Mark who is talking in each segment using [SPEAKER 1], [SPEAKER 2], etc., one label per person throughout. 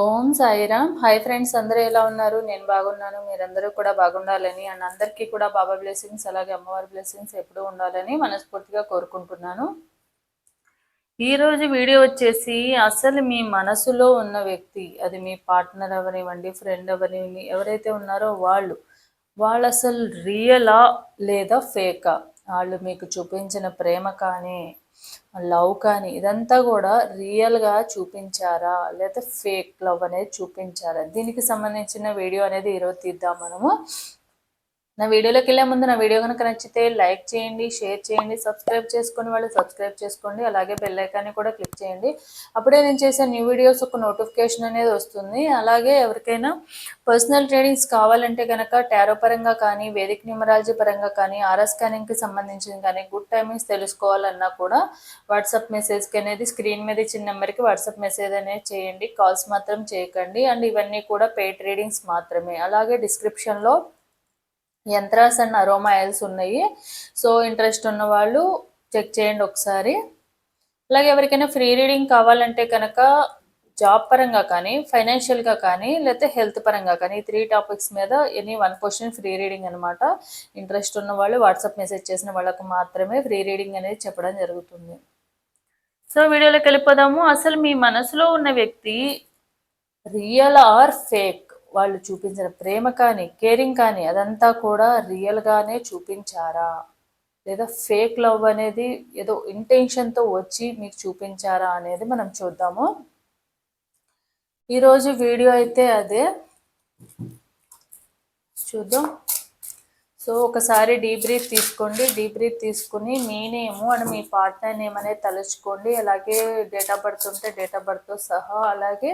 [SPEAKER 1] ఓం Sairam. Hi friends అందరూ ఎలా ఉన్నారు? నేను బాగున్నాను మీరందరూ కూడా బాగుండాలని అండ్ అందరికీ కూడా బాబా బ్లెస్సింగ్స్ అలాగే అమ్మవారి బ్లెస్సింగ్స్ ఎప్పుడూ ఉండాలని మనస్ఫూర్తిగా కోరుకుంటున్నాను. ఈరోజు వీడియో వచ్చేసి అసలు మీ మనసులో ఉన్న వ్యక్తి అది మీ పార్ట్నర్ అవనివ్వండి ఫ్రెండ్ అవనివ్వండి ఎవరైతే ఉన్నారో వాళ్ళు వాళ్ళు అసలు రియలా లేదా ఫేకా? వాళ్ళు మీకు చూపించిన ప్రేమ కానీ లవ్ కానీ ఇదంతా కూడా రియల్గా చూపించారా? లేదా ఫేక్ లవ్ అనేది చూపించారా? దీనికి సంబంధించిన వీడియో అనేది ఈరోజు తీద్దాం మనము. నా వీడియోలోకి వెళ్ళే ముందు నా వీడియో కనుక నచ్చితే లైక్ చేయండి షేర్ చేయండి సబ్స్క్రైబ్ చేసుకుని వాళ్ళు సబ్స్క్రైబ్ చేసుకోండి అలాగే బెల్ ఐకాన్ని కూడా క్లిక్ చేయండి. అప్పుడే నేను చేసే న్యూ వీడియోస్ ఒక నోటిఫికేషన్ అనేది వస్తుంది. అలాగే ఎవరికైనా పర్సనల్ ట్రేడింగ్స్ కావాలంటే కనుక టారో పరంగా కానీ వేదిక న్యూమరాలజీ పరంగా కానీ ఆర్ఎస్ స్కానింగ్కి సంబంధించిన కానీ గుడ్ టైమింగ్స్ తెలుసుకోవాలన్నా కూడా వాట్సాప్ మెసేజ్కి అనేది స్క్రీన్ మీద ఇచ్చిన నెంబర్కి వాట్సాప్ మెసేజ్ అనేది చేయండి. కాల్స్ మాత్రం చేయకండి. అండ్ ఇవన్నీ కూడా పే ట్రేడింగ్స్ మాత్రమే. అలాగే డిస్క్రిప్షన్లో యంత్రాస్ అండ్ అరోమా ఆయిల్స్ ఉన్నాయి. సో ఇంట్రెస్ట్ ఉన్న వాళ్ళు చెక్ చేయండి ఒకసారి. అలాగే ఎవరికైనా ఫ్రీ రీడింగ్ కావాలంటే కనుక జాబ్ పరంగా కానీ ఫైనాన్షియల్గా కానీ లేకపోతే హెల్త్ పరంగా కానీ ఈ త్రీ టాపిక్స్ మీద any one question free reading అనమాట ఇంట్రెస్ట్ ఉన్న వాళ్ళు వాట్సాప్ మెసేజ్ చేసిన వాళ్ళకు మాత్రమే ఫ్రీ రీడింగ్ అనేది చెప్పడం జరుగుతుంది. సో వీడియోలోకి వెళ్ళిపోదాము. అసలు మీ మనసులో ఉన్న వ్యక్తి రియల్ ఆర్ ఫేక్? వాళ్ళు చూపించిన ప్రేమ కానీ కేరింగ్ కానీ అదంతా కూడా రియల్గానే చూపించారా? లేదా ఫేక్ లవ్ అనేది ఏదో ఇంటెన్షన్తో వచ్చి మీకు చూపించారా అనేది మనం చూద్దాము. ఈరోజు వీడియో అయితే అదే. చూద్దాం. సో ఒకసారి డీప్ బ్రీత్ తీసుకోండి. డీప్ బ్రీత్ తీసుకుని మీ నేము అండ్ మీ పార్ట్నర్ నేమ్ అనేది తలుచుకోండి. అలాగే డేట్ ఆఫ్ బర్త్ ఉంటే డేట్ ఆఫ్ బర్త్తో సహా అలాగే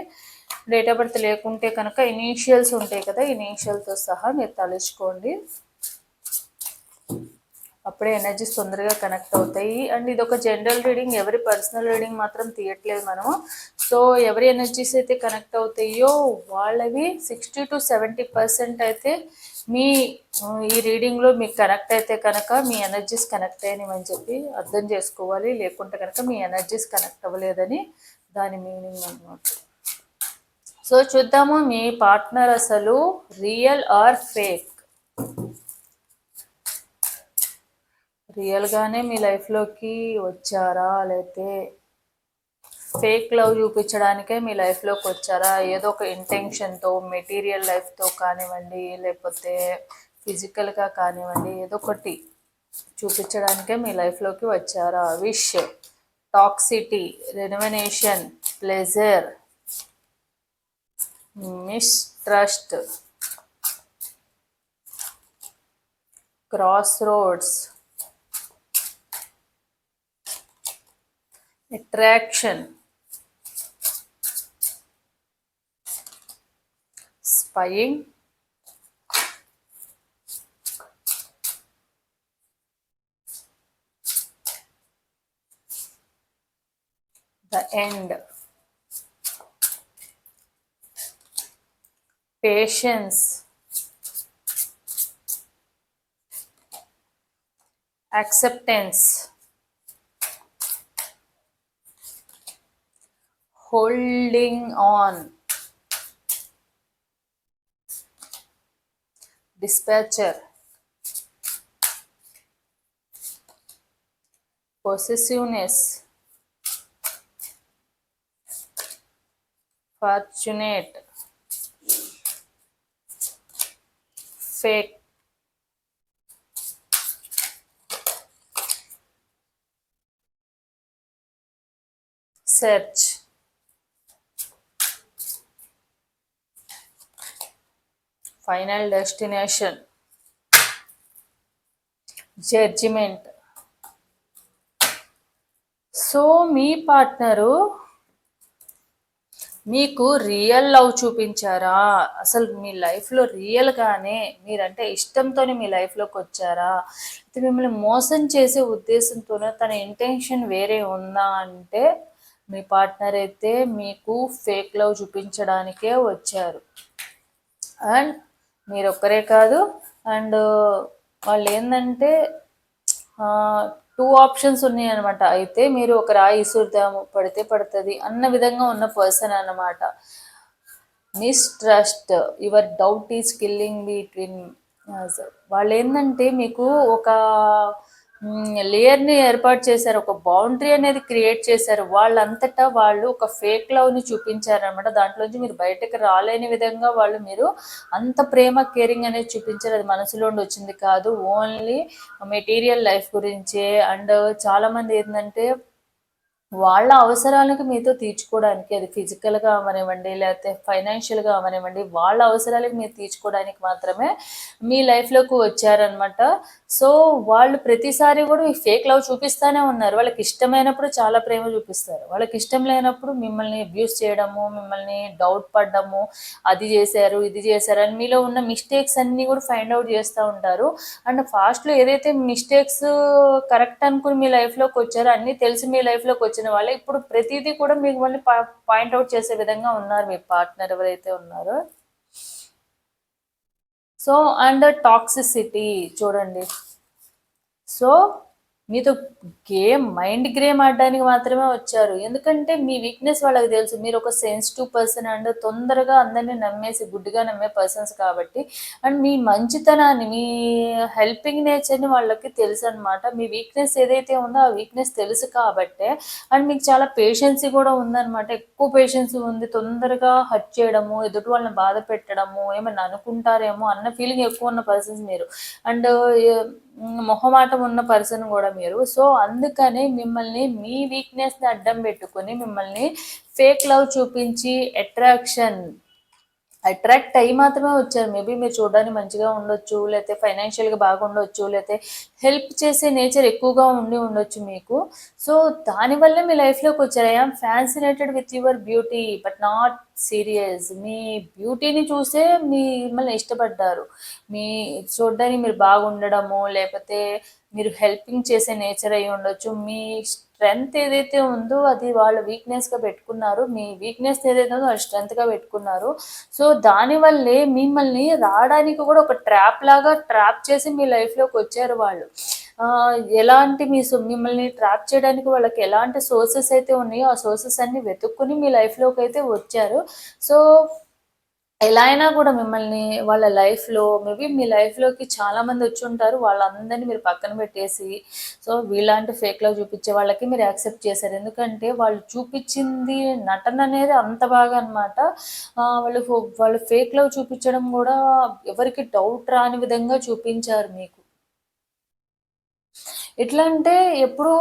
[SPEAKER 1] డేట్ ఆఫ్ బర్త్ లేకుంటే కనుక ఇనీషియల్స్ ఉంటాయి కదా ఇనీషియల్తో సహా మీరు తలుచుకోండి. అప్పుడే ఎనర్జీస్ తొందరగా కనెక్ట్ అవుతాయి. అండ్ ఇది ఒక జనరల్ రీడింగ్ ఎవరి పర్సనల్ రీడింగ్ మాత్రం తీయట్లేదు మనము. సో ఎవరి ఎనర్జీస్ అయితే కనెక్ట్ అవుతాయో వాళ్ళవి సిక్స్టీ టు సెవెంటీ పర్సెంట్ అయితే మీ ఈ రీడింగ్లో మీకు కనెక్ట్ అయితే కనుక మీ ఎనర్జీస్ కనెక్ట్ అయినవని చెప్పి అర్థం చేసుకోవాలి. లేకుంటే కనుక మీ ఎనర్జీస్ కనెక్ట్ అవ్వలేదని దాని మీనింగ్ అనమాట సో చూద్దాము మీ పార్ట్నర్ అసలు రియల్ ఆర్ ఫేక్ రియల్గానే మీ లైఫ్లోకి వచ్చారా? లేకపోతే ఫేక్ లవ్ చూపించడానికే మీ లైఫ్లోకి వచ్చారా? ఏదో ఒక ఇంటెన్షన్తో మెటీరియల్ లైఫ్తో కానివ్వండి లేకపోతే ఫిజికల్గా కానివ్వండి ఏదో ఒకటి చూపించడానికే మీ లైఫ్లోకి వచ్చారా? Wish toxicity renovation pleasure mistrust cross roads attraction. Spying the end. Patience. Acceptance. Holding on dispatcher. Possessiveness fortunate. Fake. Search final destination. Judgement so me partner మీకు రియల్ లవ్ చూపించారా? అసలు మీ లైఫ్లో రియల్గానే మీరంటే ఇష్టంతోనే మీ లైఫ్లోకి వచ్చారా? అయితే మిమ్మల్ని మోసం చేసే ఉద్దేశంతోనే తన ఇంటెన్షన్ వేరే ఉందా అంటే మీ పార్ట్నర్ అయితే మీకు ఫేక్ లవ్ చూపించడానికే వచ్చారు. అండ్ మీరు ఒక్కరే కాదు. అండ్ వాళ్ళు ఏంటంటే టూ ఆప్షన్స్ ఉన్నాయి అనమాట అయితే మీరు ఒక రాయి ఇసురుదాము పడితే పడుతుంది అన్న విధంగా ఉన్న పర్సన్ అన్నమాట. Mistrust your doubt is killing between వాళ్ళు ఏంటంటే మీకు ఒక లేయర్ని ఏర్పాటు చేశారు. ఒక బౌండరీ అనేది క్రియేట్ చేశారు. వాళ్ళంతటా వాళ్ళు ఒక ఫేక్ లవ్ని చూపించారనమాట దాంట్లోంచి మీరు బయటకు రాలేని విధంగా వాళ్ళు మీరు అంత ప్రేమ కేరింగ్ అనేది చూపించారు. అది మనసులోండి వచ్చింది కాదు. ఓన్లీ మెటీరియల్ లైఫ్ గురించే. అండ్ చాలామంది ఏంటంటే వాళ్ళ అవసరాలకు మీతో తీర్చుకోవడానికి అది ఫిజికల్గా అవనివ్వండి లేకపోతే ఫైనాన్షియల్గా అవనివ్వండి వాళ్ళ అవసరాలకు మీరు తీర్చుకోవడానికి మాత్రమే మీ లైఫ్లోకి వచ్చారనమాట సో వాళ్ళు ప్రతిసారి కూడా మీ ఫేక్ లవ్ చూపిస్తూనే ఉన్నారు. వాళ్ళకి ఇష్టమైనప్పుడు చాలా ప్రేమ చూపిస్తారు. వాళ్ళకి ఇష్టం లేనప్పుడు మిమ్మల్ని అబ్యూస్ చేయడము మిమ్మల్ని డౌట్ పడ్డము అది చేశారు ఇది చేశారు అని మీలో ఉన్న మిస్టేక్స్ అన్నీ కూడా ఫైండ్ అవుట్ చేస్తూ ఉంటారు. అండ్ ఫాస్ట్లో ఏదైతే మిస్టేక్స్ కరెక్ట్ అనుకుని మీ లైఫ్లోకి వచ్చారో అన్నీ తెలిసి మీ లైఫ్లోకి వచ్చారు వచ్చిన వాళ్ళే. ఇప్పుడు ప్రతిదీ కూడా మీకు మళ్ళీ పాయింట్అవుట్ చేసే విధంగా ఉన్నారు మీ పార్ట్నర్ ఎవరైతే ఉన్నారో. సో అండ్ టాక్సిసిటీ చూడండి. సో మీతో గేమ్ మైండ్ గేమ్ ఆడడానికి మాత్రమే వచ్చారు. ఎందుకంటే మీ వీక్నెస్ వాళ్ళకి తెలుసు. మీరు ఒక సెన్సిటివ్ పర్సన్ అండ్ తొందరగా అందరినీ నమ్మేసి గుడ్డిగా నమ్మే పర్సన్స్ కాబట్టి అండ్ మీ మంచితనాన్ని మీ హెల్పింగ్ నేచర్ని వాళ్ళకి తెలుసు అనమాట మీ వీక్నెస్ ఏదైతే ఉందో ఆ వీక్నెస్ తెలుసు కాబట్టే అండ్ మీకు చాలా పేషెన్సీ కూడా ఉందన్నమాట. ఎక్కువ పేషెన్స్ ఉంది. తొందరగా హట్ చేయడము ఎదుటి వాళ్ళని బాధ పెట్టడము ఏమైనా అనుకుంటారేమో అన్న ఫీలింగ్ ఎక్కువ ఉన్న పర్సన్స్ మీరు. అండ్ మొహమాటం ఉన్న పర్సన్ కూడా మీరు. సో అందుకని మిమ్మల్ని మీ వీక్నెస్ని అడ్డం పెట్టుకొని మిమ్మల్ని ఫేక్ లవ్ చూపించి అట్రాక్షన్ అట్రాక్ట్ అయ్యి మాత్రమే వచ్చారు. మేబీ మీరు చూడడానికి మంచిగా ఉండొచ్చు లేకపోతే ఫైనాన్షియల్గా బాగా ఉండొచ్చు లేకపోతే హెల్ప్ చేసే నేచర్ ఎక్కువగా ఉండి ఉండొచ్చు మీకు. సో దానివల్ల మీ లైఫ్లోకి వచ్చారు. I am fascinated with your beauty but not serious మీ బ్యూటీని చూసే మీ మిమ్మల్ని ఇష్టపడ్డారు. మీ చూడడానికి మీరు బాగుండడము లేకపోతే మీరు హెల్పింగ్ చేసే నేచర్ అయి ఉండొచ్చు. మీ స్ట్రెంగ్త్ ఏదైతే ఉందో అది వాళ్ళు వీక్నెస్గా పెట్టుకున్నారు మీ వీక్నెస్ ఏదైతే ఉందో అది స్ట్రెంగ్త్గా పెట్టుకున్నారు. సో దానివల్లే మిమ్మల్ని రావడానికి కూడా ఒక ట్రాప్ లాగా ట్రాప్ చేసి మీ లైఫ్లోకి వచ్చారు వాళ్ళు. ఎలాంటి మీ మిమ్మల్ని ట్రాప్ చేయడానికి వాళ్ళకి ఎలాంటి సోర్సెస్ అయితే ఉన్నాయో ఆ సోర్సెస్ అన్ని వెతుక్కుని మీ లైఫ్లోకి అయితే వచ్చారు. సో ఎలా అయినా కూడా మిమ్మల్ని వాళ్ళ లైఫ్లో మేబీ మీ లైఫ్లోకి చాలామంది వచ్చి ఉంటారు. వాళ్ళందరినీ మీరు పక్కన పెట్టేసి సో వీళ్ళంటే ఫేక్లో చూపించే వాళ్ళకి మీరు యాక్సెప్ట్ చేశారు. ఎందుకంటే వాళ్ళు చూపించింది నటన అనేది అంత బాగా అనమాట వాళ్ళు వాళ్ళు ఫేక్లో చూపించడం కూడా ఎవరికి డౌట్ రాని విధంగా చూపించారు మీకు. ఎట్లా అంటే ఎప్పుడు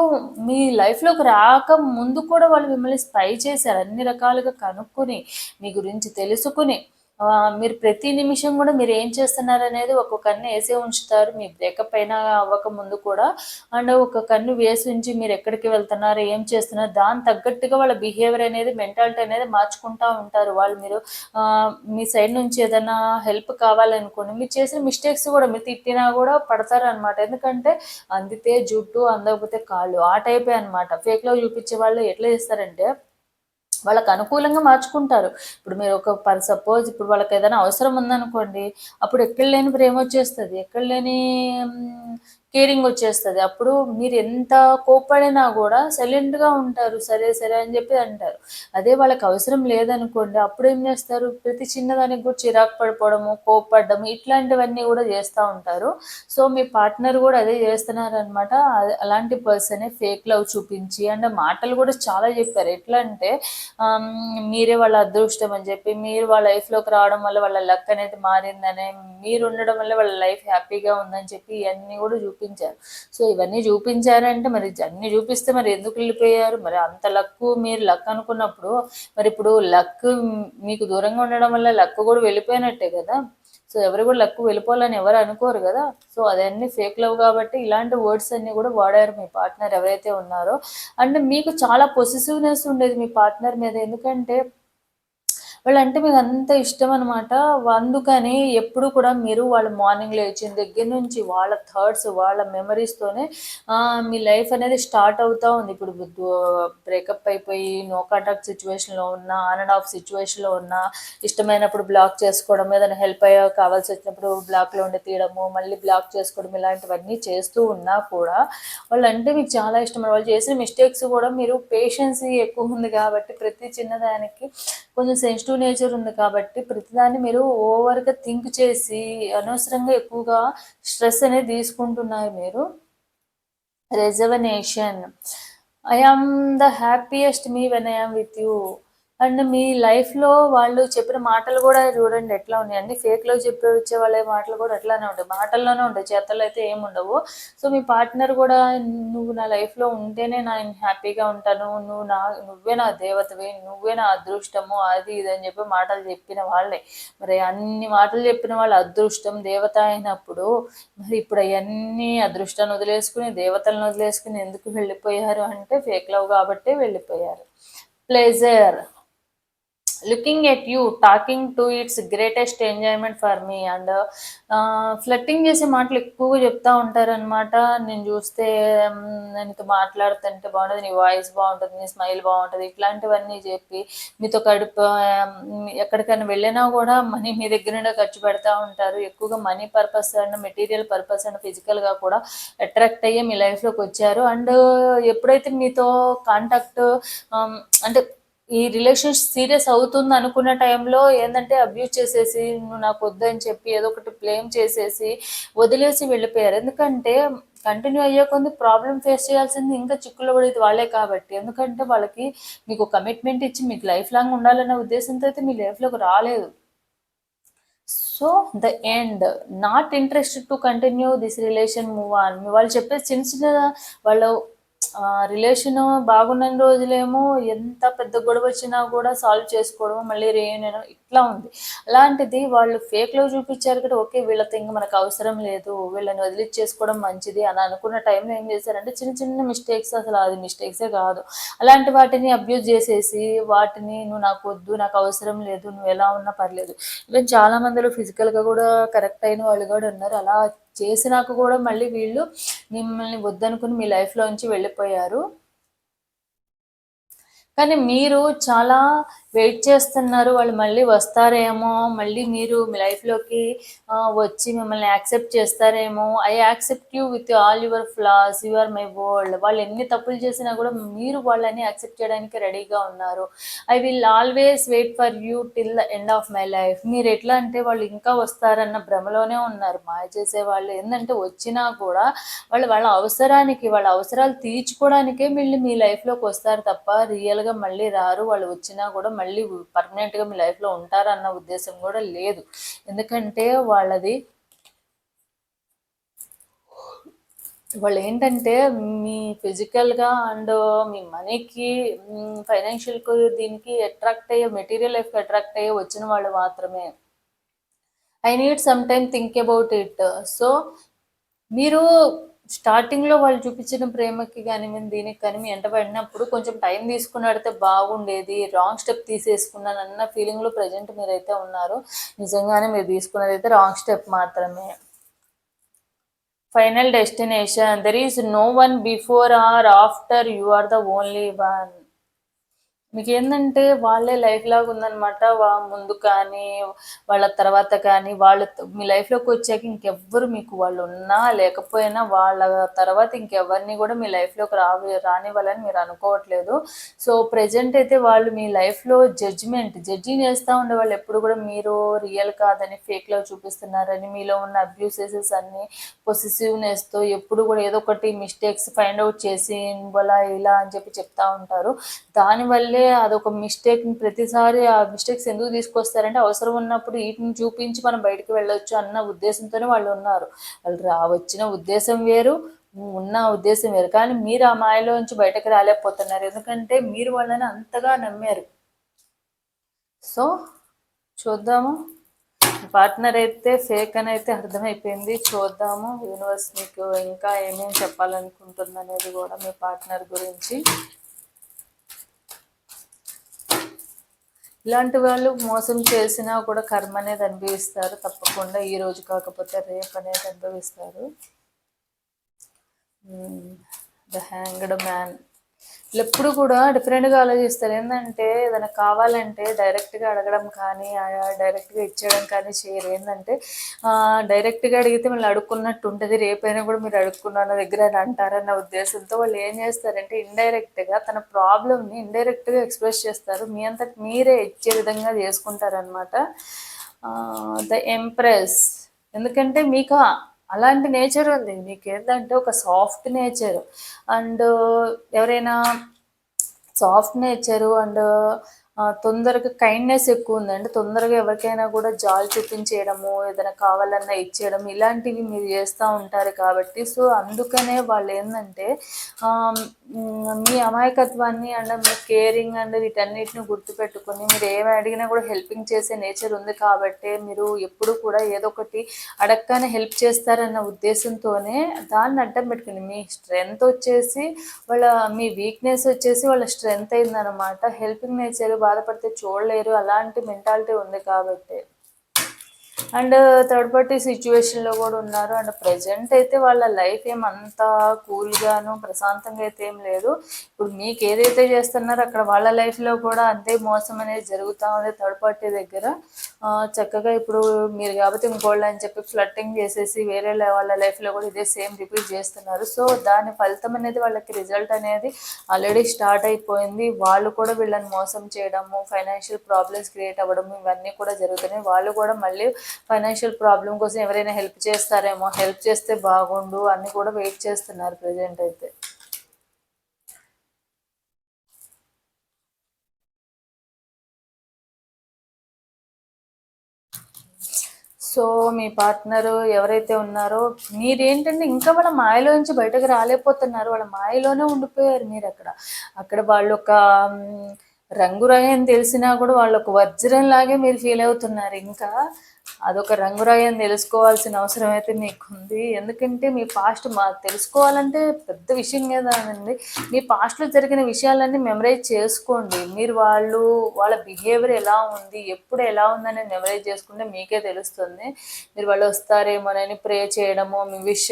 [SPEAKER 1] మీ లైఫ్లోకి రాక ముందు కూడా వాళ్ళు మిమ్మల్ని స్పై చేశారు. అన్ని రకాలుగా కనుక్కొని మీ గురించి తెలుసుకుని మీరు ప్రతి నిమిషం కూడా మీరు ఏం చేస్తున్నారు అనేది ఒక కన్ను వేసే ఉంచుతారు. మీ బ్రేకప్ అయినా అవ్వక ముందు కూడా. అండ్ ఒక కన్ను వేసి ఉంచి మీరు ఎక్కడికి వెళ్తున్నారు ఏం చేస్తున్నారు దాని తగ్గట్టుగా వాళ్ళ బిహేవియర్ అనేది మెంటాలిటీ అనేది మార్చుకుంటూ ఉంటారు. వాళ్ళు మీరు మీ సైడ్ నుంచి ఏదైనా హెల్ప్ కావాలనుకోండి మీరు చేసిన మిస్టేక్స్ కూడా మీరు తిట్టినా కూడా పడతారు అనమాట ఎందుకంటే అందితే జుట్టు అందకపోతే కాళ్ళు ఆ టైపే అనమాట ఫేక్లో చూపించే వాళ్ళు ఎట్లా చేస్తారంటే వాళ్ళకి అనుకూలంగా మార్చుకుంటారు. ఇప్పుడు మీరు ఒక పర్ సపోజ్ ఇప్పుడు వాళ్ళకి ఏదైనా అవసరం ఉందనుకోండి అప్పుడు ఎక్కడ లేని ప్రేమ వచ్చేస్తుంది. ఎక్కడ లేని కేరింగ్ వచ్చేస్తుంది. అప్పుడు మీరు ఎంత కోప్పడినా కూడా సైలెంట్గా ఉంటారు. సరే సరే అని చెప్పి అంటారు. అదే వాళ్ళకి అవసరం లేదనుకోండి అప్పుడు ఏం చేస్తారు? ప్రతి చిన్నదానికి కూడా చిరాకు పడిపోవడము కోప్పడము ఇట్లాంటివన్నీ కూడా చేస్తూ ఉంటారు. సో మీ పార్ట్నర్ కూడా అదే చేస్తున్నారనమాట అలాంటి పర్సనే ఫేక్ లవ్ చూపించి అండ్ మాటలు కూడా చాలా చెప్పారు. ఎట్లా అంటే మీరే వాళ్ళ అదృష్టం అని చెప్పి మీరు వాళ్ళ లైఫ్లోకి రావడం వల్ల వాళ్ళ లక్ అనేది మారిందని మీరు ఉండడం వల్ల వాళ్ళ లైఫ్ హ్యాపీగా ఉందని చెప్పి ఇవన్నీ కూడా చూపించారు. సో ఇవన్నీ చూపించారంటే మరి అన్ని చూపిస్తే మరి ఎందుకు వెళ్ళిపోయారు? మరి అంత లక్ మీరు లక్ అనుకున్నప్పుడు మరి ఇప్పుడు లక్ మీకు దూరంగా ఉండడం వల్ల లక్ కూడా వెళ్ళిపోయినట్టే కదా? సో ఎవరు కూడా లక్ వెళ్ళిపోవాలని ఎవరు అనుకోరు కదా? సో అదన్నీ ఫేక్ లవ్ కాబట్టి ఇలాంటి వర్డ్స్ అన్నీ కూడా వాడారు మీ పార్ట్నర్ ఎవరైతే ఉన్నారో. అండ్ మీకు చాలా పొసిసివ్నెస్ ఉండేది మీ పార్ట్నర్ మీద. ఎందుకంటే వాళ్ళంటే మీకు అంత ఇష్టం అనమాట అందుకని ఎప్పుడు కూడా మీరు వాళ్ళ మార్నింగ్ లేచిన దగ్గర నుంచి వాళ్ళ థాట్స్ వాళ్ళ మెమరీస్తోనే మీ లైఫ్ అనేది స్టార్ట్ అవుతూ ఉంది. ఇప్పుడు బ్రేకప్ అయిపోయి నో కాంటాక్ట్ సిచ్యువేషన్లో ఉన్న ఆన్ అండ్ ఆఫ్ సిచ్యువేషన్లో ఉన్న ఇష్టమైనప్పుడు బ్లాక్ చేసుకోవడం ఏదైనా హెల్ప్ అయ్యా కావాల్సి వచ్చినప్పుడు బ్లాక్లో ఉండి తీయడము మళ్ళీ బ్లాక్ చేసుకోవడం ఇలాంటివన్నీ చేస్తూ ఉన్నా కూడా వాళ్ళంటే మీకు చాలా ఇష్టం వాళ్ళు చేసిన మిస్టేక్స్ కూడా మీరు పేషెన్స్ ఎక్కువ ఉంది కాబట్టి ప్రతి చిన్నదానికి కొంచెం సెన్సిటివ్ నేచర్ ఉంది కాబట్టి ప్రతిదాన్ని మీరు ఓవర్గా థింక్ చేసి అనవసరంగా ఎక్కువగా స్ట్రెస్ అనేది తీసుకుంటున్నారు మీరు. Reservation I am the happiest me when I am with you and మీ లైఫ్లో వాళ్ళు చెప్పిన మాటలు కూడా చూడండి ఎట్లా ఉన్నాయి. అన్ని ఫేక్లో చెప్పి వచ్చే వాళ్ళ మాటలు కూడా అట్లానే ఉంటాయి. మాటల్లోనే ఉంటాయి. చేతల్లో అయితే ఏమి ఉండవు. సో మీ పార్ట్నర్ కూడా నువ్వు నా లైఫ్లో ఉంటేనే నేను హ్యాపీగా ఉంటాను. నువ్వు నా నువ్వే నా దేవతవి నువ్వే నా అదృష్టము అది ఇది అని చెప్పి మాటలు చెప్పిన వాళ్ళే. మరి అన్ని మాటలు చెప్పిన వాళ్ళు అదృష్టం దేవత అయినప్పుడు మరి ఇప్పుడు అవన్నీ అదృష్టాన్ని వదిలేసుకుని దేవతలను వదిలేసుకుని ఎందుకు వెళ్ళిపోయారు అంటే ఫేక్ లవ్ కాబట్టి వెళ్ళిపోయారు. Pleasure looking at you talking to it's greatest enjoyment for me and flirting చేసే మాటలు ఎక్కువగా చెప్తా ఉంటారనమాట నేను చూస్తే మ్, నీతో మాట్లాడుతుంటే బాగుంటుంది నీ వాయిస్ బాగుంటుంది నీ స్మైల్ బాగుంటుంది ఇట్లాంటివన్నీ చెప్పి మీతో కడుపు ఎక్కడికైనా వెళ్ళినా కూడా మనీ మీ దగ్గర ఖర్చు పెడతా ఉంటారు. ఎక్కువగా money purpose and material purpose and ఫిజికల్గా కూడా అట్రాక్ట్ అయ్యి మీ లైఫ్లోకి వచ్చారు. అండ్ ఎప్పుడైతే మీతో కాంటాక్ట్ అంటే ఈ రిలేషన్ సీరియస్ అవుతుంది అనుకున్న టైంలో ఏంటంటే అబ్యూజ్ చేసేసి నువ్వు నాకు వద్దని చెప్పి ఏదో ఒకటి బ్లేమ్ చేసేసి వదిలేసి వెళ్ళిపోయారు. ఎందుకంటే కంటిన్యూ అయ్యే కొంది ప్రాబ్లం ఫేస్ చేయాల్సింది ఇంకా చిక్కులో పడేది వాళ్ళే కాబట్టి. ఎందుకంటే వాళ్ళకి మీకు కమిట్మెంట్ ఇచ్చి మీకు లైఫ్ లాంగ్ ఉండాలనే ఉద్దేశంతో అయితే మీ లైఫ్లోకి రాలేదు. So the end not interested to continue this relation move on వాళ్ళు చెప్పే చిన్న చిన్న వాళ్ళు రిలేషన్ బాగున్న రోజులేమో ఎంత పెద్ద గొడవ వచ్చినా కూడా సాల్వ్ చేసుకోవడం మళ్ళీ రేయడం ఇట్లా ఉంది. అలాంటిది వాళ్ళు ఫేక్లో చూపించారు కదా ఓకే వీళ్ళతో ఇంకా మనకు అవసరం లేదు వీళ్ళని వదిలిచ్చేసుకోవడం మంచిది అని అనుకున్న టైంలో ఏం చేశారంటే చిన్న చిన్న మిస్టేక్స్ అసలు అది మిస్టేక్సే కాదు. అలాంటి వాటిని అబ్యూజ్ చేసేసి వాటిని నువ్వు నాకు వద్దు నాకు అవసరం లేదు నువ్వు ఎలా ఉన్నా పర్లేదు. ఈవెన్ చాలా మందిలో ఫిజికల్గా కూడా కరెక్ట్ అయిన వాళ్ళు కూడా ఉన్నారు. అలా చేసినాక కూడా మళ్ళీ వీళ్ళు మిమ్మల్ని వద్దనుకుని మీ లైఫ్లో నుంచి వెళ్ళిపోయారు. కానీ మీరు చాలా వెయిట్ చేస్తున్నారు వాళ్ళు మళ్ళీ వస్తారేమో మళ్ళీ మీరు మీ లైఫ్లోకి వచ్చి మిమ్మల్ని యాక్సెప్ట్ చేస్తారేమో. I accept you with all your flaws you are my world. వాళ్ళు ఎన్ని తప్పులు చేసినా కూడా మీరు వాళ్ళని యాక్సెప్ట్ చేయడానికి రెడీగా ఉన్నారు. I will always wait for you till the end of my life మీరు ఎట్లా అంటే వాళ్ళు ఇంకా వస్తారన్న భ్రమలోనే ఉన్నారు. మాయ చేసే వాళ్ళు ఏంటంటే వచ్చినా కూడా వాళ్ళు వాళ్ళ అవసరానికి వాళ్ళ అవసరాలు తీర్చుకోవడానికే వీళ్ళు మీ లైఫ్లోకి వస్తారు తప్ప రియల్గా మళ్ళీ రారు. వాళ్ళు వచ్చినా కూడా మళ్ళీ పర్మనెంట్గా మీ లైఫ్లో ఉంటారన్న ఉద్దేశం కూడా లేదు. ఎందుకంటే వాళ్ళది వాళ్ళు ఏంటంటే మీ ఫిజికల్గా అండ్ మీ మనీకి ఫైనాన్షియల్కి దీనికి అట్రాక్ట్ అయ్యే మెటీరియల్ లైఫ్కి అట్రాక్ట్ అయ్యే వచ్చిన వాళ్ళు మాత్రమే. I need some time think about it so మీరు స్టార్టింగ్లో వాళ్ళు చూపించిన ప్రేమకి కానీ మేము దీనికి కానీ మీ ఎంట పడినప్పుడు కొంచెం టైం తీసుకుని అడితే బాగుండేది రాంగ్ స్టెప్ తీసేసుకున్నాను అన్న ఫీలింగ్లో ప్రజెంట్ మీరైతే ఉన్నారు. నిజంగానే మీరు తీసుకున్నది అయితే రాంగ్ స్టెప్ మాత్రమే. Final destination. There is no one before or after you are the only one మీకు ఏంటంటే వాళ్ళే లైఫ్ లాగా ఉందన్నమాట. వా ముందు కానీ వాళ్ళ తర్వాత కానీ వాళ్ళ మీ లైఫ్లోకి వచ్చాక ఇంకెవ్వరు మీకు వాళ్ళు ఉన్నా లేకపోయినా వాళ్ళ తర్వాత ఇంకెవరిని కూడా మీ లైఫ్లోకి రావి రానివ్వాలని మీరు అనుకోవట్లేదు. సో ప్రజెంట్ అయితే వాళ్ళు మీ లైఫ్లో జడ్జిమెంట్ జడ్జింగ్ చేస్తూ ఉండే వాళ్ళు ఎప్పుడు కూడా మీరు రియల్ కాదని ఫేక్లో చూపిస్తున్నారని మీలో ఉన్న అబ్యూసెసెస్ అన్ని పొసెసివ్నెస్తో ఎప్పుడు కూడా ఏదో ఒకటి మిస్టేక్స్ ఫైండ్ అవుట్ చేసి ఇలా ఇలా అని చెప్పి చెప్తా ఉంటారు. దానివల్లే అదొక మిస్టేక్ ప్రతిసారి ఆ మిస్టేక్స్ ఎందుకు తీసుకొస్తారంటే అవసరం ఉన్నప్పుడు వీటిని చూపించి మనం బయటకు వెళ్ళొచ్చు అన్న ఉద్దేశంతోనే వాళ్ళు ఉన్నారు. వాళ్ళు రా వచ్చిన ఉద్దేశం వేరు ఉన్న ఉద్దేశం వేరు. కానీ మీరు ఆ మాయలోంచి బయటకు రాలేకపోతున్నారు. ఎందుకంటే మీరు వాళ్ళని అంతగా నమ్మారు. సో చూద్దాము. పార్ట్నర్ అయితే ఫేక్ అని అయితే అర్థమైపోయింది. చూద్దాము. యూనివర్స్ మీకు ఇంకా ఏమేమి చెప్పాలనుకుంటుంది అనేది కూడా మీ పార్ట్నర్ గురించి. ఇలాంటి వాళ్ళు మోసం చేసినా కూడా కర్మ అనేది అనుభవిస్తారు. తప్పకుండా ఈ రోజు కాకపోతే రేపు అనేది అనుభవిస్తారు. ద హ్యాంగ్డ్ మ్యాన్ ఎప్పుడు కూడా డిఫరెంట్గా ఆలోచిస్తారు. ఏంటంటే ఏదైనా కావాలంటే డైరెక్ట్గా అడగడం కానీ డైరెక్ట్గా ఇచ్చేయడం కానీ చేయరు. ఏంటంటే డైరెక్ట్గా అడిగితే మళ్ళీ అడుక్కున్నట్టు ఉంటుంది. రేపైనా కూడా మీరు అడుక్కున్నాను దగ్గర అని అంటారన్న ఉద్దేశంతో వాళ్ళు ఏం చేస్తారంటే ఇండైరెక్ట్గా తన ప్రాబ్లమ్ని ఇండైరెక్ట్గా ఎక్స్ప్రెస్ చేస్తారు. మీ అంతటి మీరే ఇచ్చే విధంగా చేసుకుంటారనమాట ద ఎంప్రెస్. ఎందుకంటే మీకు అలాంటి నేచర్ ఉంది. మీకు ఏంటంటే ఒక సాఫ్ట్ నేచర్. అండ్ ఎవరైనా సాఫ్ట్ నేచరు అండ్ తొందరగా కైండ్నెస్ ఎక్కువ ఉందంటే తొందరగా ఎవరికైనా కూడా జాలి చూపించేయడము ఏదైనా కావాలన్నా ఇచ్చేయడం ఇలాంటివి మీరు చేస్తూ ఉంటారు కాబట్టి. సో అందుకనే వాళ్ళు ఏంటంటే మీ అమాయకత్వాన్ని అండ్ మీ కేరింగ్ అండ్ వీటన్నిటిని గుర్తుపెట్టుకొని మీరు ఏమి అడిగినా కూడా హెల్పింగ్ చేసే నేచర్ ఉంది కాబట్టి మీరు ఎప్పుడు కూడా ఏదో ఒకటి అడగగానే హెల్ప్ చేస్తారన్న ఉద్దేశంతోనే దాన్ని అడ్డం పెట్టుకుని మీ స్ట్రెంగ్త్ వచ్చేసి వాళ్ళ మీ వీక్నెస్ వచ్చేసి వాళ్ళ స్ట్రెంగ్త్ అయిందనమాట హెల్పింగ్ నేచర్ బాధపడితే చూడలేరు. అలాంటి మెంటాలిటీ ఉంది కాబట్టి. అండ్ థర్డ్ పార్టీ సిచ్యువేషన్లో కూడా ఉన్నారు. అండ్ ప్రజెంట్ అయితే వాళ్ళ లైఫ్ ఏం అంత కూల్గాను ప్రశాంతంగా అయితే ఏం లేదు. ఇప్పుడు మీకు ఏదైతే చేస్తున్నారో అక్కడ వాళ్ళ లైఫ్లో కూడా అంతే మోసం అనేది జరుగుతూ ఉంది థర్డ్ పార్టీ దగ్గర. చక్కగా ఇప్పుడు మీరు కాబట్టి ఇంకోళ్ళు అని చెప్పి ఫ్లట్టింగ్ చేసేసి వేరే లై- వాళ్ళ లైఫ్లో కూడా ఇదే సేమ్ రిపీట్ చేస్తున్నారు. సో దాని ఫలితం అనేది వాళ్ళకి రిజల్ట్ అనేది ఆల్రెడీ స్టార్ట్ అయిపోయింది. వాళ్ళు కూడా వీళ్ళని మోసం చేయడము ఫైనాన్షియల్ ప్రాబ్లమ్స్ క్రియేట్ అవ్వడము ఇవన్నీ కూడా జరుగుతున్నాయి. వాళ్ళు కూడా మళ్ళీ ఫైనాన్షియల్ ప్రాబ్లం కోసం ఎవరైనా హెల్ప్ చేస్తారేమో హెల్ప్ చేస్తే బాగుండు అన్నీ కూడా వెయిట్ చేస్తున్నారు ప్రజెంట్ అయితే. సో మీ పార్ట్నర్ ఎవరైతే ఉన్నారో మీరేంటంటే ఇంకా వాళ్ళ మాయలో నుంచి బయటకు రాలేకపోతున్నారు. వాళ్ళ మాయలోనే ఉండిపోయారు మీరు అక్కడ. అక్కడ వాళ్ళు ఒక మ్, తెలిసినా కూడా వాళ్ళు ఒక వజ్రం లాగే మీరు ఫీల్ అవుతున్నారు. ఇంకా అదొక రంగురాయి అని తెలుసుకోవాల్సిన అవసరం అయితే మీకుంది. ఎందుకంటే మీ పాస్ట్ మా తెలుసుకోవాలంటే పెద్ద విషయం కదండి మీ పాస్ట్లో జరిగిన విషయాలన్నీ మెమరైజ్ చేసుకోండి. మీరు వాళ్ళు వాళ్ళ బిహేవియర్ ఎలా ఉంది ఎప్పుడు ఎలా ఉందని మెమరైజ్ చేసుకుంటే మీకే తెలుస్తుంది. మీరు వాళ్ళు వస్తారేమోనని ప్రే చేయడము మీ విష్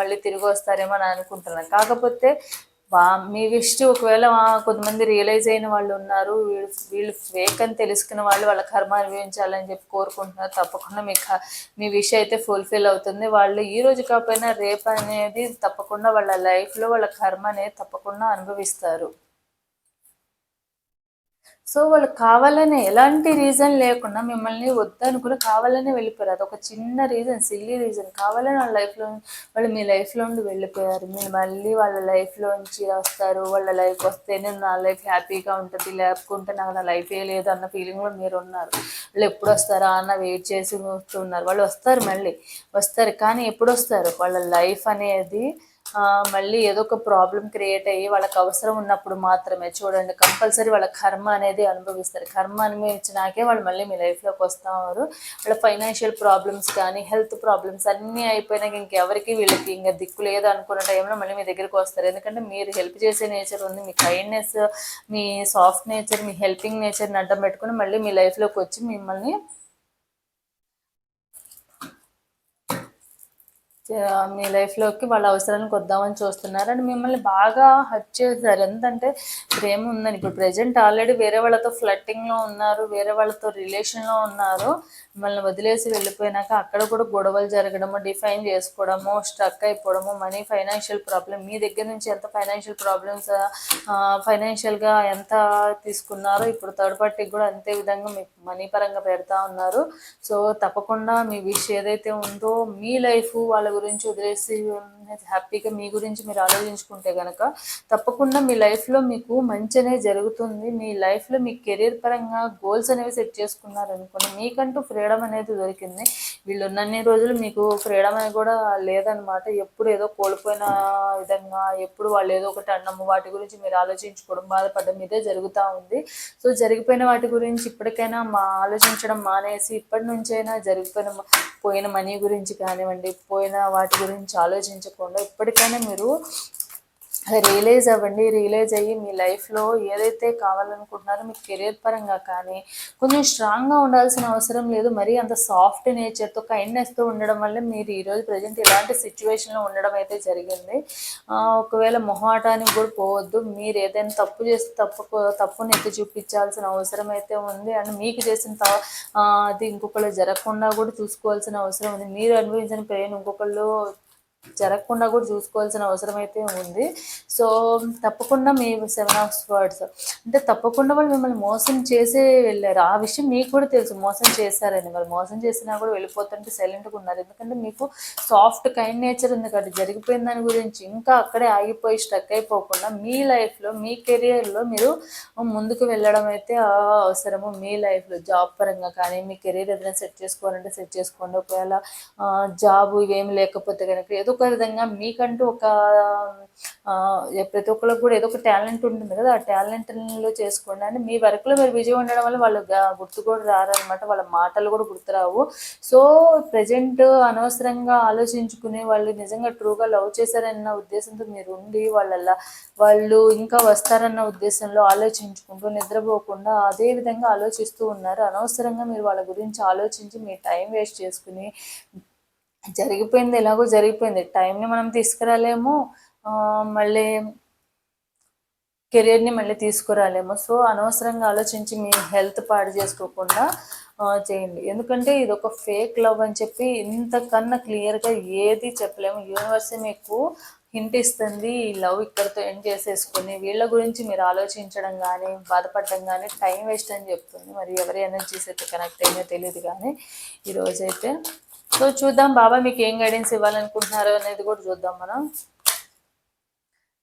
[SPEAKER 1] మళ్ళీ తిరిగి వస్తారేమో అని అనుకుంటున్నాను. కాకపోతే వా- మీ విష్ ఒకవేళ కొంతమంది రియలైజ్ అయిన వాళ్ళు ఉన్నారు వీళ్ళు వీళ్ళు ఫేక్ అని తెలుసుకున్న వాళ్ళు వాళ్ళ కర్మ అనుభవించాలని చెప్పి కోరుకుంటున్నారు తప్పకుండా మీ క- మీ విష్ అయితే ఫుల్ఫిల్ అవుతుంది. వాళ్ళు ఈ రోజు కాకపోయినా రేపు అనేది తప్పకుండా వాళ్ళ లైఫ్లో వాళ్ళ కర్మ అనేది తప్పకుండా అనుభవిస్తారు. సో వాళ్ళు కావాలనే ఎలాంటి రీజన్ లేకుండా మిమ్మల్ని వద్దనుకుని కావాలనే వెళ్ళిపోయారు. అది ఒక చిన్న రీజన్ సిల్లీ రీజన్ కావాలని వాళ్ళ లైఫ్లో వాళ్ళు మీ లైఫ్లో నుండి వెళ్ళిపోయారు. మీరు మళ్ళీ వాళ్ళ లైఫ్లోంచి వస్తారు. వాళ్ళ లైఫ్ వస్తేనే నా లైఫ్ హ్యాపీగా ఉంటుంది. లేకుంటే నాకు నా లైఫ్ లేదు అన్న ఫీలింగ్లో మీరు ఉన్నారు. వాళ్ళు ఎప్పుడు వస్తారా అన్న వెయిట్ చేసి వస్తున్నారు వాళ్ళు వస్తారు మళ్ళీ. వస్తారు కానీ ఎప్పుడు వస్తారు? వాళ్ళ లైఫ్ అనేది మళ్ళీ ఏదో ఒక ప్రాబ్లం క్రియేట్ అయ్యి వాళ్ళకి అవసరం ఉన్నప్పుడు మాత్రమే చూడండి కంపల్సరీ వాళ్ళ కర్మ అనేది అనుభవిస్తారు. కర్మ అనుభవించినాకే వాళ్ళు మళ్ళీ మీ లైఫ్లోకి వస్తారు. వాళ్ళ ఫైనాన్షియల్ ప్రాబ్లమ్స్ కానీ హెల్త్ ప్రాబ్లమ్స్ అన్నీ అయిపోయినాక ఇంకెవరికి వీళ్ళకి ఇంకా దిక్కు లేదు అనుకున్న టైంలో మళ్ళీ మీ దగ్గరికి వస్తారు. ఎందుకంటే మీరు హెల్ప్ చేసే నేచర్ ఉంది మీ కైండ్నెస్ మీ సాఫ్ట్ నేచర్ మీ హెల్పింగ్ నేచర్ని అడ్డం పెట్టుకుని మళ్ళీ మీ లైఫ్లోకి వచ్చి మిమ్మల్ని మీ లైఫ్లోకి వాళ్ళ అవసరానికి వద్దామని చూస్తున్నారు. అండ్ మిమ్మల్ని బాగా హర్ట్ చేశారు. ఎందుకంటే ప్రేమ ఉందని ఇప్పుడు ప్రజెంట్ ఆల్రెడీ వేరే వాళ్ళతో ఫ్లట్టింగ్లో ఉన్నారు వేరే వాళ్ళతో రిలేషన్లో ఉన్నారు. మిమ్మల్ని వదిలేసి వెళ్ళిపోయినాక అక్కడ కూడా గొడవలు జరగడము డిఫైన్ చేసుకోవడము స్ట్రక్ అయిపోవడము మనీ ఫైనాన్షియల్ ప్రాబ్లం మీ దగ్గర నుంచి ఎంత ఫైనాన్షియల్ ప్రాబ్లమ్స్ ఫైనాన్షియల్గా ఎంత తీసుకున్నారో ఇప్పుడు థర్డ్ పార్టీకి కూడా అంతే విధంగా మీకు మనీ పరంగా పెడతా ఉన్నారు. సో తప్పకుండా మీ విష్ ఏదైతే ఉందో మీ లైఫ్ వాళ్ళ గురించి వదిలేసి హ్యాపీగా మీ గురించి మీరు ఆలోచించుకుంటే కనుక తప్పకుండా మీ లైఫ్లో మీకు మంచి అనేది జరుగుతుంది. మీ లైఫ్లో మీ కెరీర్ పరంగా గోల్స్ అనేవి సెట్ చేసుకున్నారు అనుకోండి మీకంటూ ఫ్రీడమ్ అనేది దొరికింది. వీళ్ళు ఉన్నన్ని రోజులు మీకు ఫ్రీడమ్ అనేది కూడా లేదనమాట. ఎప్పుడు ఏదో కోల్పోయిన విధంగా ఎప్పుడు వాళ్ళు ఏదో ఒకటి అన్నము వాటి గురించి మీరు ఆలోచించుకోవడం బాధపడడం ఇదే జరుగుతూ ఉంది. సో జరిగిపోయిన వాటి గురించి ఇప్పటికైనా మా ఆలోచించడం మానేసి ఇప్పటి నుంచైనా జరిగిపోయిన పోయిన మనీ గురించి కానివ్వండి పోయిన వాటి గురించి ఆలోచించకుండా ఇప్పటికైనా మీరు రియలైజ్ అవ్వండి రియలైజ్ అయ్యి మీ లైఫ్లో ఏదైతే కావాలనుకుంటున్నారో మీ కెరీర్ పరంగా కానీ కొంచెం స్ట్రాంగ్గా ఉండాల్సిన అవసరం లేదు. మరీ అంత సాఫ్ట్ నేచర్తో కైండ్నెస్తో ఉండడం వల్ల మీరు ఈరోజు ప్రజెంట్ ఇలాంటి సిచ్యువేషన్లో ఉండడం అయితే జరిగింది. ఒకవేళ మొహాటానికి కూడా పోవద్దు. మీరు ఏదైనా తప్పు చేస్తే తప్పు తప్పుని ఎత్తి చూపించాల్సిన అవసరం అయితే ఉంది. అండ్ మీకు చేసిన అది ఇంకొకళ్ళు జరగకుండా కూడా చూసుకోవాల్సిన అవసరం ఉంది. మీరు అనుభవించిన పెయిన్ ఇంకొకళ్ళు జరగకుండా కూడా చూసుకోవాల్సిన అవసరం అయితే ఉంది. సో తప్పకుండా మీ సెవెన్ ఆఫ్ వర్డ్స్ అంటే తప్పకుండా వాళ్ళు మిమ్మల్ని మోసం చేసే వెళ్ళారు. ఆ విషయం మీకు కూడా తెలుసు. మోసం చేశారని. వాళ్ళు మోసం చేసినా కూడా వెళ్ళిపోతుంటే సైలెంట్గా ఉన్నారు. ఎందుకంటే మీకు సాఫ్ట్ కైండ్ నేచర్ ఉంది కాబట్టి జరిగిపోయిన దాని గురించి ఇంకా అక్కడే ఆగిపోయి స్టక్ అయిపోకుండా మీ లైఫ్లో మీ కెరియర్లో మీరు ముందుకు వెళ్ళడం అయితే అవసరము. మీ లైఫ్లో జాబ్ పరంగా కానీ మీ కెరీర్ ఏదైనా సెట్ చేసుకోవాలంటే సెట్ చేసుకోండి. ఒకవేళ జాబ్ ఇవేమి లేకపోతే కనుక ఏదో ఒక విధంగా మీకంటూ ఒక ప్రతి ఒక్కరికి కూడా ఏదో ఒక టాలెంట్ ఉంటుంది కదా ఆ టాలెంట్లో చేసుకోండి అని మీ వర్క్లో మీరు విజయం ఉండడం వల్ల వాళ్ళు గుర్తు కూడా రారనమాట వాళ్ళ మాటలు కూడా గుర్తురావు సో ప్రజెంట్ అనవసరంగా ఆలోచించుకునే వాళ్ళు నిజంగా ట్రూగా లవ్ చేశారన్న ఉద్దేశంతో మీరు ఉండి వాళ్ళ వాళ్ళు ఇంకా వస్తారన్న ఉద్దేశంలో ఆలోచించుకుంటూ నిద్రపోకుండా అదే విధంగా ఆలోచిస్తూ ఉన్నారు. అనవసరంగా మీరు వాళ్ళ గురించి ఆలోచించి మీ టైం వేస్ట్ చేసుకుని జరిగిపోయింది ఎలాగో జరిగిపోయింది. టైంని మనం తీసుకురాలేము మళ్ళీ కెరియర్ని మళ్ళీ తీసుకురాలేము. సో అనవసరంగా ఆలోచించి మీ హెల్త్ పాడు చేసుకోకుండా చేయండి. ఎందుకంటే ఇది ఒక ఫేక్ లవ్ అని చెప్పి ఇంతకన్నా క్లియర్గా ఏది చెప్పలేము. యూనివర్స్ మీకు హింట్ ఇస్తుంది ఈ లవ్ ఇక్కడితో ఎండ్ చేసేసుకుని వీళ్ళ గురించి మీరు ఆలోచించడం కానీ బాధపడడం కానీ టైం వేస్ట్ అని చెప్తుంది. మరి ఎవరి ఎనర్జీస్ అయితే కనెక్ట్ అయిందో తెలియదు కానీ ఈరోజైతే సో చూద్దాం బాబా మీకు ఏం గైడెన్స్ ఇవ్వాలనుకుంటున్నారు అనేది కూడా చూద్దాం మనం.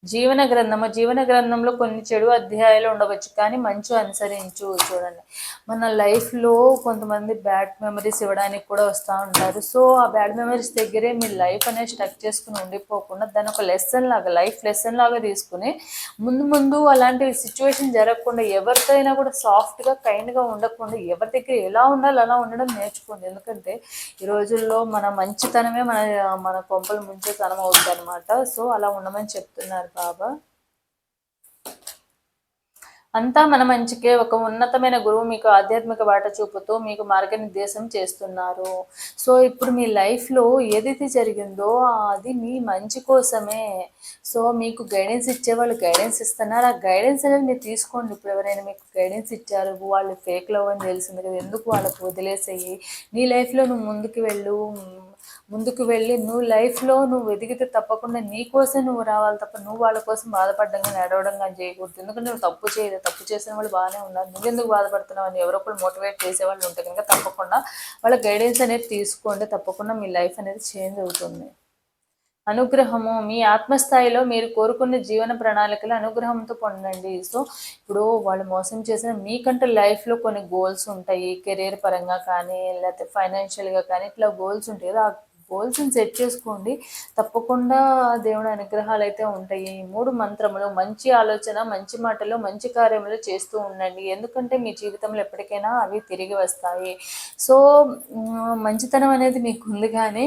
[SPEAKER 1] జీవన గ్రంథము జీవన గ్రంథంలో కొన్ని చెడు అధ్యాయాలు ఉండవచ్చు కానీ మంచి అనుసరించు. చూడండి. మన లైఫ్లో కొంతమంది బ్యాడ్ మెమరీస్ ఇవ్వడానికి కూడా వస్తూ ఉంటారు. సో ఆ బ్యాడ్ మెమరీస్ దగ్గరే మీ లైఫ్ అనేది స్టక్ చేసుకుని ఉండిపోకుండా దాని ఒక లెసన్ లాగా లైఫ్ లెసన్ లాగా తీసుకుని ముందు ముందు అలాంటి సిచ్యువేషన్ జరగకుండా ఎవరితో కూడా సాఫ్ట్గా కైండ్గా ఉండకుండా ఎవరి దగ్గర ఎలా ఉండాలి అలా ఉండడం నేర్చుకోండి. ఎందుకంటే ఈ రోజుల్లో మన మంచితనమే మన మన కొంపలు ముంచే తనం అవుతుంది అనమాట సో అలా ఉండమని చెప్తున్నారు. బాబా. అంతా మన మంచికే. ఒక ఉన్నతమైన గురువు మీకు ఆధ్యాత్మిక బాట చూపుతూ మీకు మార్గనిర్దేశం చేస్తున్నారు. సో ఇప్పుడు మీ లైఫ్లో ఏదైతే జరిగిందో అది మీ మంచి కోసమే. సో మీకు గైడెన్స్ ఇచ్చే వాళ్ళు గైడెన్స్ ఇస్తున్నారు. ఆ గైడెన్స్ అనేది మీరు తీసుకోండి. ఇప్పుడు ఎవరైనా మీకు గైడెన్స్ ఇచ్చారు వాళ్ళు ఫేక్ లవ్ అని తెలిసింది కదా ఎందుకు వాళ్ళకు వదిలేసేయి? నీ లైఫ్లో నువ్వు ముందుకు వెళ్ళు. ముందుకు వెళ్ళి నువ్వు లైఫ్లో నువ్వు ఎదిగితే తప్పకుండా నీ కోసం నువ్వు రావాలి తప్ప నువ్వు వాళ్ళ కోసం బాధపడడం కానీ నడవడం కానీ చేయకూడదు. ఎందుకంటే నువ్వు తప్పు చేయదు తప్పు చేసిన వాళ్ళు బాగానే ఉన్నారు. నువ్వెందుకు బాధపడుతున్నావు అని ఎవరో ఒకరు మోటివేట్ చేసే వాళ్ళు ఉంటే కనుక తప్పకుండా వాళ్ళ గైడెన్స్ అనేది తీసుకోండి. తప్పకుండా మీ లైఫ్ అనేది చేంజ్ అవుతుంది. అనుగ్రహము మీ ఆత్మస్థాయిలో మీరు కోరుకున్న జీవన ప్రణాళికలు అనుగ్రహంతో పొందండి. సో ఇప్పుడు వాళ్ళు మోసం చేసిన మీకంటే లైఫ్లో కొన్ని గోల్స్ ఉంటాయి. కెరీర్ పరంగా కానీ లేకపోతే ఫైనాన్షియల్గా కానీ ఇట్లా గోల్స్ ఉంటాయి కదా ఆ గోల్స్ని సెట్ చేసుకోండి. తప్పకుండా దేవుడి అనుగ్రహాలు అయితే ఉంటాయి. ఈ మూడు మంత్రములు మంచి ఆలోచన మంచి మాటలు మంచి కార్యములు చేస్తూ ఉండండి. ఎందుకంటే మీ జీవితంలో ఎప్పటికైనా అవి తిరిగి వస్తాయి. సో మంచితనం అనేది మీకు ఉంది కానీ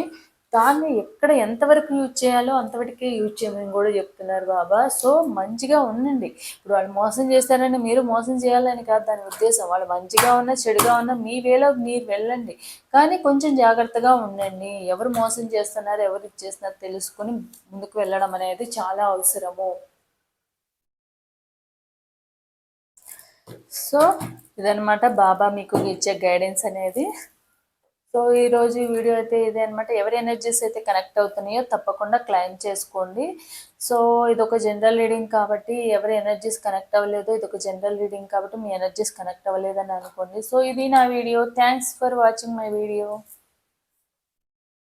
[SPEAKER 1] దాన్ని ఎక్కడ ఎంతవరకు యూజ్ చేయాలో అంతవరకే యూజ్ చేయమని కూడా చెప్తున్నారు బాబా. సో మంచిగా ఉండండి. ఇప్పుడు వాళ్ళు మోసం చేస్తారని మీరు మోసం చేయాలని కాదు దాని ఉద్దేశం. వాళ్ళు మంచిగా ఉన్నా చెడుగా ఉన్నా మీ వేలో మీరు వెళ్ళండి. కానీ కొంచెం జాగ్రత్తగా ఉండండి. ఎవరు మోసం చేస్తున్నారు ఎవరు ఇచ్చేస్తున్నారు తెలుసుకుని ముందుకు వెళ్ళడం అనేది చాలా అవసరము. సో ఇదనమాట బాబా మీకు ఇచ్చే గైడెన్స్ అనేది. సో ఈరోజు ఈ వీడియో అయితే ఇదే అనమాట ఎవరి ఎనర్జీస్ అయితే కనెక్ట్ అవుతున్నాయో తప్పకుండా క్లైమ్ చేసుకోండి. సో ఇది ఒక జనరల్ రీడింగ్ కాబట్టి ఎవరి ఎనర్జీస్ కనెక్ట్ అవ్వలేదు ఇది ఒక జనరల్ రీడింగ్ కాబట్టి మీ ఎనర్జీస్ కనెక్ట్ అవ్వలేదని అనుకోండి. సో ఇది నా video. Thanks for watching my video